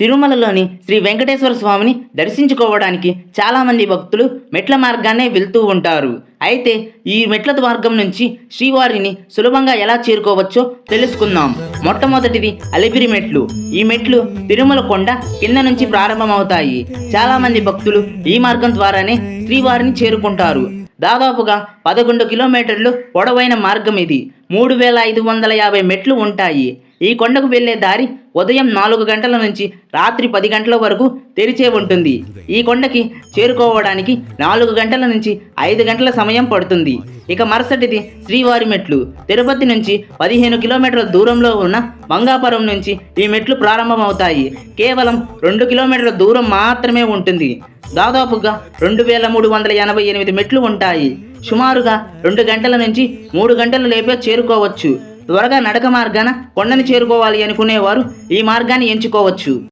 తిరుమలలోని శ్రీ వెంకటేశ్వర స్వామిని దర్శించుకోవడానికి చాలామంది భక్తులు మెట్ల మార్గాన్నే వెళ్తూ ఉంటారు. అయితే ఈ మెట్ల మార్గం నుంచి శ్రీవారిని సులభంగా ఎలా చేరుకోవచ్చో తెలుసుకుందాం. మొట్టమొదటిది అలిపిరి మెట్లు. ఈ మెట్లు తిరుమల కొండ కింద నుంచి ప్రారంభమవుతాయి. చాలామంది భక్తులు ఈ మార్గం ద్వారానే శ్రీవారిని చేరుకుంటారు. దాదాపుగా పదకొండు కిలోమీటర్లు పొడవైన మార్గం ఇది. మూడు వేల ఐదు వందల యాభై మెట్లు ఉంటాయి. ఈ కొండకు వెళ్ళే దారి ఉదయం నాలుగు గంటల నుంచి రాత్రి పది గంటల వరకు తెరిచే ఉంటుంది. ఈ కొండకి చేరుకోవడానికి నాలుగు గంటల నుంచి ఐదు గంటల సమయం పడుతుంది. ఇక మరుసటిది శ్రీవారి మెట్లు. తిరుపతి నుంచి పదిహేను కిలోమీటర్ల దూరంలో ఉన్న మంగాపురం నుంచి ఈ మెట్లు ప్రారంభమవుతాయి. కేవలం రెండు కిలోమీటర్ల దూరం మాత్రమే ఉంటుంది. దాదాపుగా రెండు వేల మూడు వందల ఎనభై ఎనిమిది మెట్లు ఉంటాయి. సుమారుగా రెండు గంటల నుంచి మూడు గంటల లేపే చేరుకోవచ్చు. త్వరగా నడక మార్గాన కొండని చేరుకోవాలి అనుకునేవారు. ఈ మార్గాన్ని ఎంచుకోవచ్చు.